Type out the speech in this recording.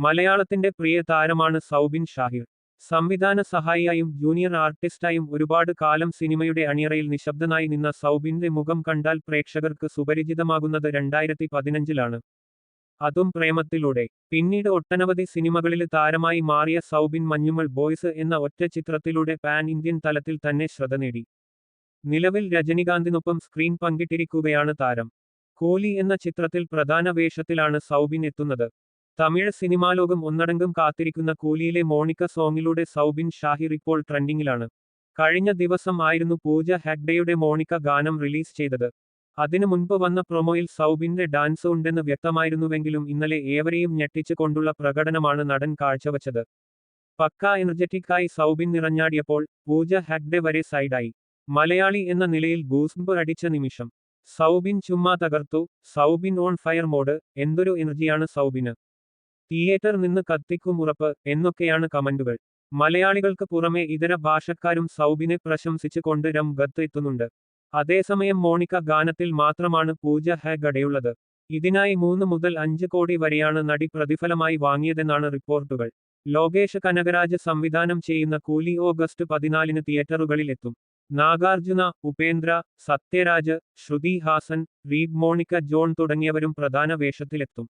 മലയാളത്തിന്റെ പ്രിയ താരമാണ് സൗബിൻ ഷാഹിർ. സംവിധാന സഹായിയായും ജൂനിയർ ആർട്ടിസ്റ്റായും ഒരുപാട് കാലം സിനിമയുടെ അണിയറയിൽ നിശബ്ദനായി നിന്ന സൗബിന്റെ മുഖം കണ്ടാൽ പ്രേക്ഷകർക്ക് സുപരിചിതമാകുന്നത് രണ്ടായിരത്തി പതിനഞ്ചിലാണ് അതും പ്രേമത്തിലൂടെ. പിന്നീട് ഒട്ടനവധി സിനിമകളിൽ താരമായി മാറിയ സൗബിൻ മഞ്ഞുമൾ ബോയ്സ് എന്ന ഒറ്റ ചിത്രത്തിലൂടെ പാൻ ഇന്ത്യൻ തലത്തിൽ തന്നെ ശ്രദ്ധ നേടി. നിലവിൽ രജനികാന്തിനൊപ്പം സ്ക്രീൻ പങ്കിട്ടിരിക്കുകയാണ് താരം. കോലി എന്ന ചിത്രത്തിൽ പ്രധാന വേഷത്തിലാണ് സൗബിൻ എത്തുന്നത്. തമിഴ് സിനിമാലോകം ഒന്നടങ്കം കാത്തിരിക്കുന്ന കൂലിയിലെ മോണിക്ക സോങ്ങിലൂടെ സൗബിൻ ഷാഹിർ ഇപ്പോൾ ട്രെൻഡിങ്ങിലാണ്. കഴിഞ്ഞ ദിവസം ആയിരുന്നു പൂജ ഹെഗ്ഡെയുടെ മോണിക്ക ഗാനം റിലീസ് ചെയ്തത്. അതിനു മുൻപ് വന്ന പ്രൊമോയിൽ സൗബിന്റെ ഡാൻസ് ഉണ്ടെന്ന് വ്യക്തമായിരുന്നുവെങ്കിലും ഇന്നലെ ഏവരെയും ഞെട്ടിച്ചു കൊണ്ടുള്ള പ്രകടനമാണ് നടൻ കാഴ്ചവച്ചത്. പക്ക എനർജറ്റിക്കായി സൗബിൻ നിറഞ്ഞാടിയപ്പോൾ പൂജ ഹെഗ്ഡെ വരെ സൈഡായി. മലയാളി എന്ന നിലയിൽ ഗൂസ്ബ് അടിച്ച നിമിഷം. സൗബിൻ ചുമ്മാ തകർത്തു. Soubin on fire mode. എന്തൊരു എനർജിയാണ് സൗബിന്. തിയേറ്റർ നിന്ന് കത്തിക്കും ഉറപ്പ് എന്നൊക്കെയാണ് കമന്റുകൾ. മലയാളികൾക്ക് പുറമെ ഇതര ഭാഷക്കാരും സൗബിനെ പ്രശംസിച്ചുകൊണ്ട് രംഗത്ത് എത്തുന്നുണ്ട്. അതേസമയം മോണിക്ക ഗാനത്തിൽ മാത്രമാണ് പൂജ ഹെഗഡയുള്ളത് ഇതിനായി മൂന്ന് മുതൽ അഞ്ച് കോടി വരെയാണ് നടി പ്രതിഫലമായി വാങ്ങിയതെന്നാണ് റിപ്പോർട്ടുകൾ. ലോകേഷ് കനകരാജ് സംവിധാനം ചെയ്യുന്ന കൂലി ഓഗസ്റ്റ് പതിനാലിന് തിയേറ്ററുകളിൽ എത്തും. Nagarjuna Upendra Sathyaraj Shruti Haasan Reba Monica John തുടങ്ങിയവരും പ്രധാന വേഷത്തിലെത്തും.